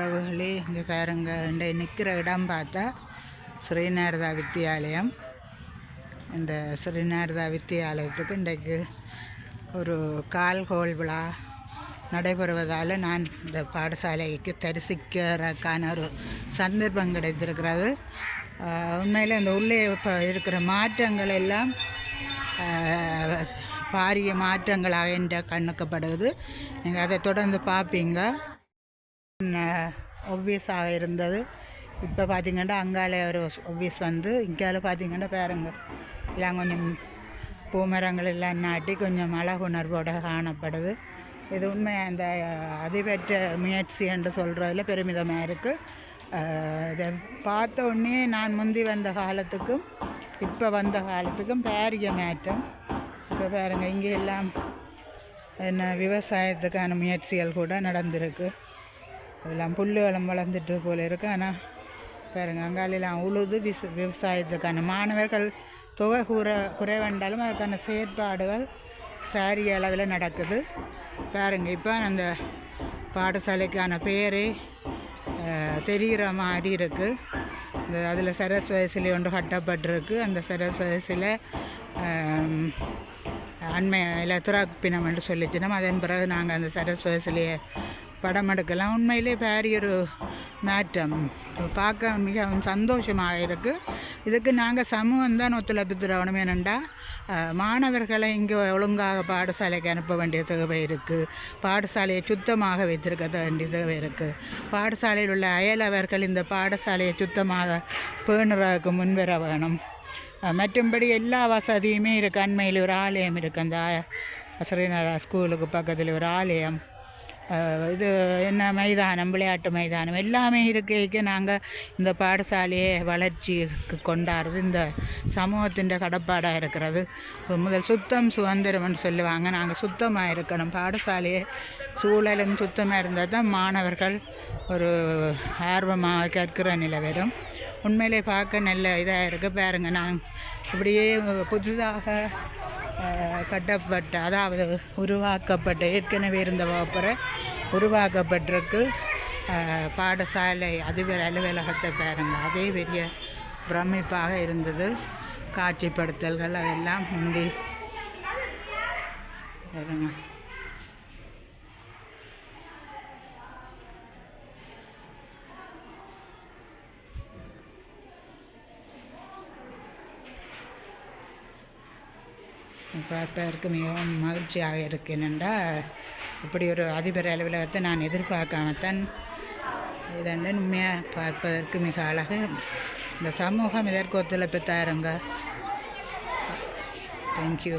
உறவுகளே இங்கே பாருங்க. இந்த நிற்கிற இடம் பார்த்தா ஸ்ரீநாரதா வித்தியாலயம் இந்த ஸ்ரீநாரதா வித்தியாலயத்துக்கு இன்றைக்கு ஒரு கால்கோள் விழா நடைபெறுவதால் நான் இந்த பாடசாலைக்கு தரிசிக்கிறதுக்கான ஒரு சந்தர்ப்பம் கிடைத்திருக்கிறது. உண்மையில் இந்த உள்ளே இப்போ இருக்கிற மாற்றங்கள் எல்லாம் பாரிய மாற்றங்களாக என்ற கண்ணுக்கப்படுது. நீங்கள் அதை தொடர்ந்து பார்ப்பீங்க. ஒவ்வியஸாக இருந்தது. இப்போ பார்த்திங்கன்னா அங்கால ஒரு ஒவ்வியஸ் வந்து இங்கால பார்த்திங்கன்னா பேருங்க. எல்லாம் கொஞ்சம் பூமரங்கள் எல்லாம் நாட்டி கொஞ்சம் அழகுணர்வோட காணப்படுது. இது உண்மை அந்த அதிபெற்ற முயற்சி என்று சொல்கிறதுல பெருமிதமாக இருக்குது இதை பார்த்த உடனே நான் முந்தி வந்த காலத்துக்கும் இப்போ வந்த காலத்துக்கும் பாரிய மாற்றம் இப்போ பாருங்கள் இங்கே எல்லாம் என்ன விவசாயத்துக்கான முயற்சிகள் கூட நடந்திருக்கு. அதெல்லாம் புல்லுகளும் வளர்ந்துட்டு போல இருக்கு. ஆனால் பாருங்க அங்காலெல்லாம் உழுது விச விவசாயத்துக்கான மாணவர்கள் தொகை கூற குறைவென்றாலும் அதுக்கான செயற்பாடுகள் பாரிய அளவில் நடக்குது. பாருங்க இப்போ அந்த பாடசாலைக்கான பேரே தெரிகிற மாதிரி இருக்குது இந்த அதில் சரஸ்வதி சிலை ஒன்று கட்டப்பட்டிருக்கு. அந்த சரஸ்வதி சிலை அண்மையில் துறாப்பினம் என்று சொல்லிச்சினோம். அதன் பிறகு நாங்கள் அந்த சரஸ்வதி சிலையை படம் எடுக்கலாம் உண்மையிலே பாரிய ஒரு மாற்றம். பார்க்க மிகவும் சந்தோஷமாக இருக்குது இதுக்கு நாங்கள் சமூகம் தான் ஒத்துழைப்பு தரணும் ஏனெண்டா மாணவர்களை இங்கே ஒழுங்காக பாடசாலைக்கு அனுப்ப வேண்டிய தேவை இருக்குது பாடசாலையை சுத்தமாக வைத்திருக்க வேண்டிய தேவை இருக்குது பாடசாலையில் உள்ள அயலவர்கள் இந்த பாடசாலையை சுத்தமாக பேணுறதுக்கு முன்வர வேணும். மற்றும்படி எல்லா வசதியுமே இருக்குது அண்மையில் ஒரு ஆலயம் இருக்குது அந்த ஆ- ஸ்கூலுக்கு பக்கத்தில் ஒரு ஆலயம். இது என்ன மைதானம் விளையாட்டு மைதானம் எல்லாமே இருக்க. நாங்கள் இந்த பாடசாலையை வளர்ச்சிக்கு கொண்டாடுறது இந்த சமூகத்தின் கடப்பாடாக இருக்கிறது. முதல் சுத்தம் சுதந்திரம்னு சொல்லுவாங்க. நாங்கள் சுத்தமாக இருக்கணும். பாடசாலையை சூழலும் சுத்தமாக இருந்தால் தான் மாணவர்கள் ஒரு ஆர்வமாக கற்கிற நிலை வரும். உண்மையிலே பார்க்க நல்ல இதாக இருக்குது பாருங்க நான் இப்படியே புதுதாக கட்டப்பட்ட அதாவது உருவாக்கப்பட்ட ஏற்கனவே இருந்த வகுப்பறை உருவாக்கப்பட்டிருக்கு. பாடசாலை அதிபர் அலுவலகத்தை பாருங்க. அதே பெரிய பிரமிப்பாக இருந்தது. காட்சிப்படுத்தல்கள் அதெல்லாம் முந்தி. பாருங்க. பார்ப்பதற்கு மிகவும் மகிழ்ச்சியாக இருக்கேனென்றா இப்படி ஒரு அதிபர் அலுவலகத்தை நான் எதிர்பார்க்காமத்தான் இதென்று உண்மையாக பார்ப்பதற்கு மிக அழகு. இந்த சமூகம் இதற்கு ஒத்துழைப்பு தாருங்க? தேங்க்யூ